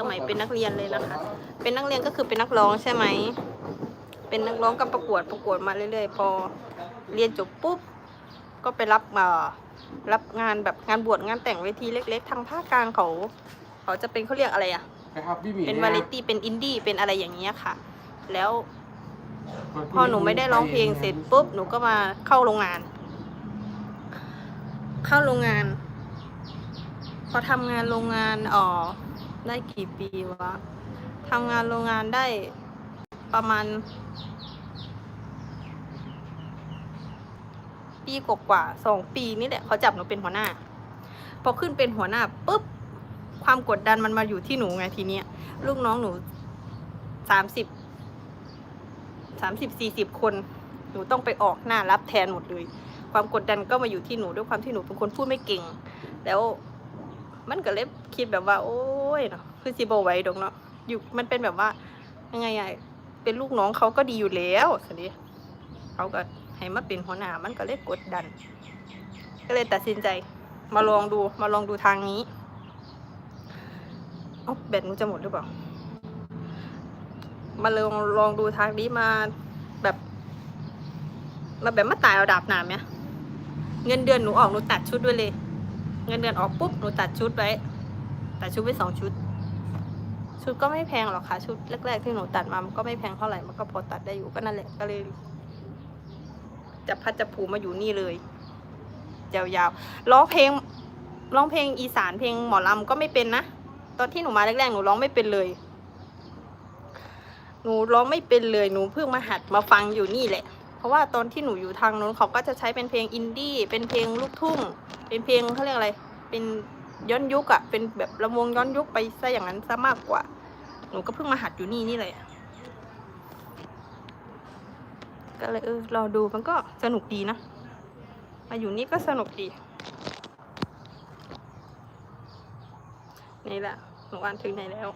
สมัยเป็นนักเรียนเลยนะคะเป็นนักเรียนก็คือเป็นนักร้องใช่ไหม เป็นนักร้องกับประกวดประกวดมาเรื่อยๆ พอเรียนจบปุ๊บ ก็ไปรับเอ่อรับงานแบบงานบวชงานแต่งเวทีเล็ก ๆ ทางภาคกลางเขา เขาจะเป็นเขาเรียกอะไรอะนะครับพี่หมีเป็นวาไรตี้เป็นอินดี้เป็นอะไรอย่างเงี้ยค่ะ แล้วพอหนูไม่ได้ร้องเพลงเสร็จปุ๊บหนูก็มาเข้าโรงงาน เข้าโรงงาน พอทำงานโรงงานอ๋อ ได้กี่ปีวะทำงานโรงงานได้ประมาณ ปีกว่าสองปีนี่แหละเขาจับหนูเป็นหัวหน้า พอขึ้นเป็นหัวหน้าปุ๊บความกดดันมันมาอยู่ที่หนูไงทีเนี้ยลูกน้องหนูสามสิบสามสิบสี่สิบคนหนูต้องไปออกหน้ารับแทนหมดเลย ความกดดันก็มาอยู่ที่หนูด้วยความที่หนูเป็นคนพูดไม่เก่ง แล้ว มันก็เลยคิดแบบว่า โอ้ยเนาะคือสิบไว้ดอกเนาะอยู่มันเป็นแบบว่ายังไงอะเป็นลูกน้องเขาก็ดีอยู่แล้วสินี้เขาก็ให้มาเป็นหัวหน้ามันก็เลยกดดัน ก็เลยตัดสินใจ มาลองดูมาลองดูทางนี้เอ๋อแบตหนูจะหมดหรือเปล่ามาลองลองดูทางนี้มาแบบมาแบบมาตายเอาดาบหนามเนี่ยเงินเดือนหนูออกหนูตัดชุดไว้เลย เงินเดือนออกปุ๊บหนูตัดชุดไว้ตัดชุดไว้สองชุด ชุดก็ไม่แพงหรอกค่ะ ชุดแรกๆที่หนูตัดมามันก็ไม่แพงเท่าไหร่มันก็พอตัดได้อยู่ก็นั่นแหละก็เลยจับพัดจับผูมาอยู่นี่เลยยาวๆร้องเพลงร้องเพลงอีสานเพลงหมอลำก็ไม่เป็นนะตอนที่หนูมาแรกๆหนูร้องไม่เป็นเลย หนูร้องไม่เป็นเลยหนูเพิ่งมาหัดมาฟังอยู่นี่แหละ เพราะว่าตอนที่หนูอยู่ทางนู้นเขาก็จะใช้เป็นเพลงอินดี้เป็นเพลงลูกทุ่ง เป็นเพลงเขาเรียกอะไร เป็นย้อนยุคอะเป็นแบบลำวงย้อนยุคไปซะอย่างนั้นซะมากกว่า หนูก็เพิ่งมาหัดอยู่นี่นี่เลยก็เลยเออรอดูมันก็สนุกดีนะ มาอยู่นี่ก็สนุกดี นี่แหละหนูอ่านถึงไหนแล้ว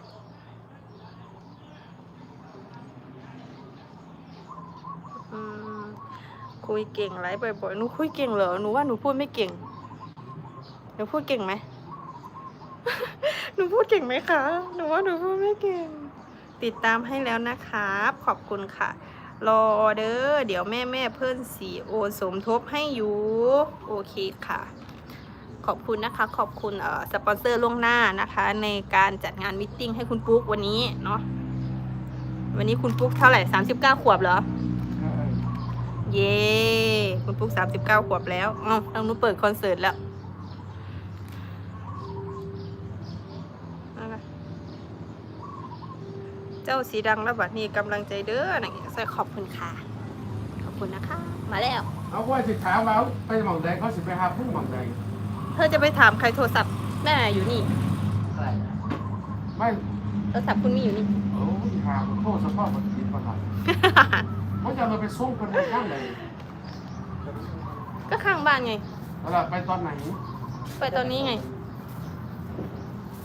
คุยเก่งไรบ่อยๆหนูคุยเก่งเหรอหนูว่าหนูพูดไม่เก่ง หนูพูดเก่งไหม หนูพูดเก่งไหมคะ หนูว่าหนูพูดไม่เก่ง ติดตามให้แล้วนะครับ ขอบคุณค่ะ รอเด้อ เดี๋ยวแม่แม่ๆเพื่อนสีโอนสมทบให้อยู่ โอเคค่ะ ขอบคุณนะคะ ขอบคุณเอ่อสปอนเซอร์ล่วงหน้านะคะ ในการจัดงานมิทติ้งให้คุณปุ๊กวันนี้เนาะ วันนี้คุณปุ๊กเท่าไหร่39ขวบเหรอ เย้ คุณปุ๊ก39ขวบแล้วอ๋อทางนู้นเปิดคอนเสิร์ตแล้วเอาล่ะ เจ้าสีดังแล้วบัดนี้กำลังใจเด้อนะใส่ขอบคุณค่ะ ขอบคุณนะคะ มาแล้ว เอาว่าสิถามว่าไปหม่องใดเขาสิไปหาผู้หม่องใดเธอจะไปถามใครโทรศัพท์แม่อยู่นี่ ไม่โทรศัพท์คุณมีอยู่นี่ โอ้ยหาโทษสภาพมันดีประหลาดเขาจะเราไปส่งคนในข้างไหนก็ข้างบ้านไงเวลาไปตอนไหน ไปตอนนี้ไง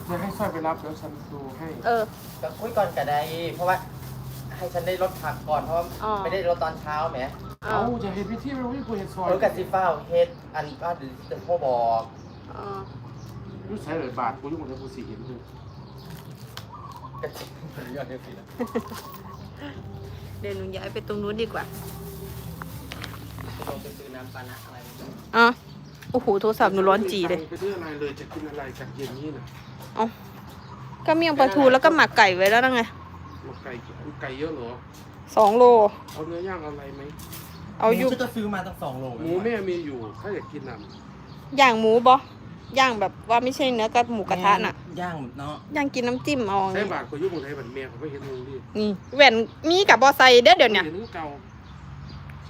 จะให้ช่วยไปรับเดี๋ยวฉันดูให้เออ ก็คุยก่อนก็ได้ เพราะว่าให้ฉันได้ลดผักก่อนเพราะว่าอ๋อ ไม่ได้ลดตอนเช้าแหมเอาเอาจะเห็นพิธีไม่รู้ที่กูเห็นซอยเออกับซิฟ้าวเฮ็ดอันก็เดี๋ยวจะโทรบอกเอารู้ใช้เลยบาทกูยุ่งกับกูสีเห็นเลยกับซิยอดเดียวสินะเดี๋ยวหนูย้ายไปตรงนู้นดีกว่าจะลงไปซื้อน้ำปานะอะไรไม่รู้อะ โอ้โหโทรศัพท์หนูร้อนจีเลยไปเรื่องอะไรเลยจะกินอะไรจากเย็นนี้นะเอาก็เมี่ยงปลาทูแล้วก็หมักไก่ไว้แล้วนะไงมาไก่ไก่เยอะเหรอสองโล เอาเนื้อย่างอะไรไหมเอาอยู่หมูจะซื้อมาตั้งสองโลหมูแม่มีอยู่ถ้าอยากกินน่ะย่างหมูบอย่างแบบว่าไม่ใช่เนื้อกับหมูกระทะน่ะ ย่างเนาะ ย่างกินน้ำจิ้มเอาอย่างใช้งี้บาทกูยุ่งกับไทยบัตรเมียเขาไม่เห็นมึงดินี่แหวนมีกับบอไซเด้อเดี๋ยวเนี้ยเห็นเก่า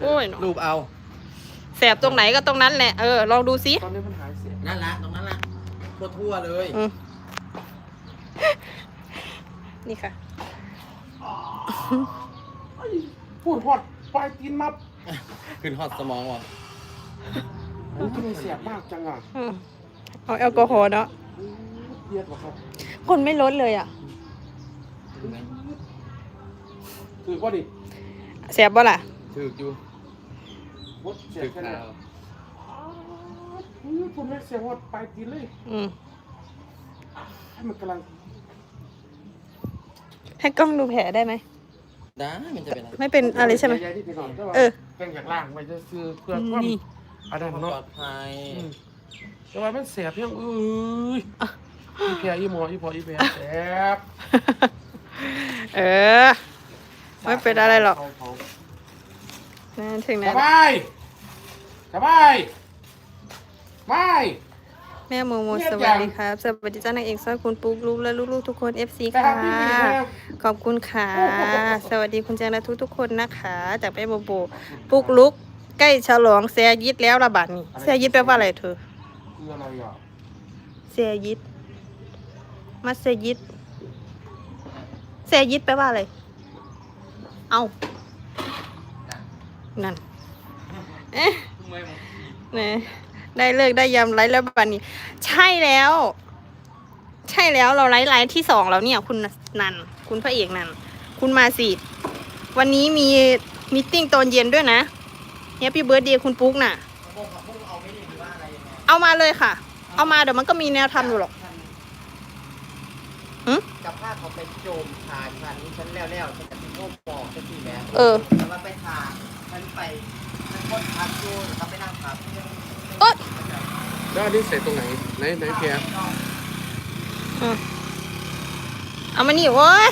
โอ้ยเนาะรูปเอา แสบตรงไหนก็ตรงนั้นแหละเออลองดูสิตอนนี้มันหายเสียนั่นละตรงนั้นละทั่วทั่วๆเลยอืมนี่ค่ะพูดฮอดปลายตีนมับขึ้นฮอตสมองว่ะโอ้ยทำไมเสียบมากจังอะอืมเอาแอลกอฮอล์เนาะอืมเยียดวะครับคนไม่ลดเลยอะคือว่าดิ แสบบ่ล่ะ ถืออยู่ วดเสียบแค่ไหนข่าวอืมคุณไม่เสียบฮอดปตีเลยอืมให้มันกำลังให้กล้องดูแผลได้ไหม ได้มันจะเป็นอะไรไม่เป็นอะไรใช่ไหมใหญ่ๆที่พี่น้องแต่ว่าเออแกงจากล่างไปจะคือเพื่อความนี่อันนั้นปลเนาะอดภัยอืมแต่ว่ามันเสียบยังเอ้ยอีเพียอีหมออีพออีเพียแสบเออ ไม่เป็นอะไรหรอกเผา นั่นถึงๆนั้สนบายสบายไม่ แม่โมโมเงียสบวัสจังดีครับ สวัสดีเจ้านางเอกสร้อยคุณปุ๊กลูกและลูกๆทุกคน FC แต่ค่ะทำพี่พี่แม่ขอบคุณค่ะ สวัสดีคุณแจงและทุกทุกๆคนนะคะ จากแม่โบโบปุกลุก ใกล้ฉลองเสียยิดแล้วระบาดนี่เสียยิดแปลว่าอะไรเธอ คืออะไรอะเสียยิดมาเสียยิดเสียยิดแปลว่าอะไร เอา นั่นเอ๊ะเนี่ยได้เลิกได้ยำไลฟ์แล้วบันนี้ ใช่แล้ว ใช่แล้วเราไลฟ์ไลฟ์ที่สองแล้วเนี่ย คุณนันคุณพระเอกนันคุณมาสิ วันนี้มีมีตติ้งตอนเย็นด้วยนะเฮปปี้เบิร์ดเดย์คุณปุ๊กน่ะพวกพวกเอาไม่ดีหรือว่าอะไรยังไงเอามาเลยค่ะ เอามาเดี๋ยวมันก็มีแนวทำอยู่หรอกหึกับภาพเขาไปโจมทาฉันฉันแล้วแล้วฉันจะเป็นโรคปอกจะสี่แม่เออแต่ว่าไปทา มันไปมันพ้นพักอยู่เขาไปนั่งพักเอ้ยแล้วอันนี้ใส่ตรงไหนไหนไหนเพียอืมเอามานี่โว้ย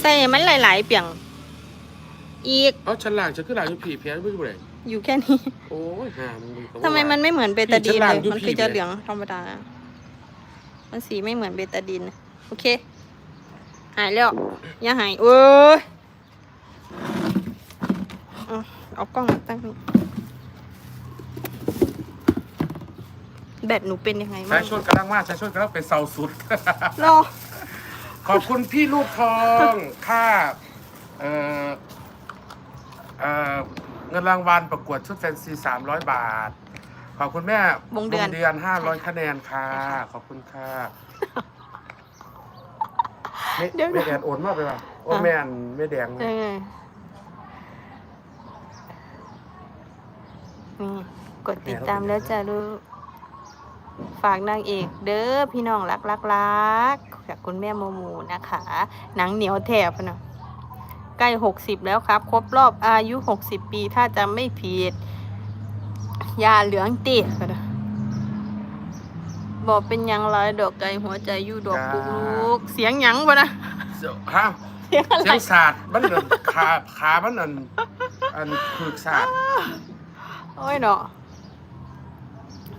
ใส่ให้มันหลาย ๆ เปียง อีก เอาฉันล่างฉันคือล่างอยู่ผีเพียไม่รู้เลยอยู่แค่นี้โอ้ยห่ามึงก็ว่า ทำไมมันไม่เหมือนเบตาดีนพี่ฉลาเลดยดูมันพี่คือจะเลย เหลืองธรรมดา มันสีไม่เหมือนเบตาดีนโอเค หายแล้วอย่าหายเอ้ย เอาเอากล้องมาตั้งนี่แบตหนูเป็นยังไงสาบ้ายงชนกำลังมากสายชนกำลังเป็นเสาสุด รอขอบคุณพี่ลูกทองค่าเอ่อเอ่อเงินรางวัลประกวดชุดแฟนซีสามร้อยบาท ขอบคุณแม่วงเดือนเดือนห้าร้อยใช่ค่ะคะแนนค่ะใช่ค่ะ ขอบคุณค่ะไม่เดี๋ยวไม่แดงโอนมากไปป่ะโอ้อะแม่นไม่แดงนะเอ นี่กดติดตามแล้วจ้าลูกฝากนางเอกเด้อพี่น้องรักรักรักจากคุณแม่โมโมูนะคะ หนังเหนียวแถบนะใกล้หกสิบแล้วครับ ครบรอบอายุหกสิบปีถ้าจำไม่ผิดยาเหลืองติก็ได้บอกเป็นหยังไรดอกไก่หัวใจอยู่ดอกปุกลูกเสียงหยังบ่นะเสียวฮะเสียงอะไรเสียงศาสตร์มันนั่นขาขามันอันอันคือศาสตร์ โอ้ยเนาะ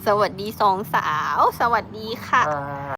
สวัสดีสองสาว สวัสดีค่ะ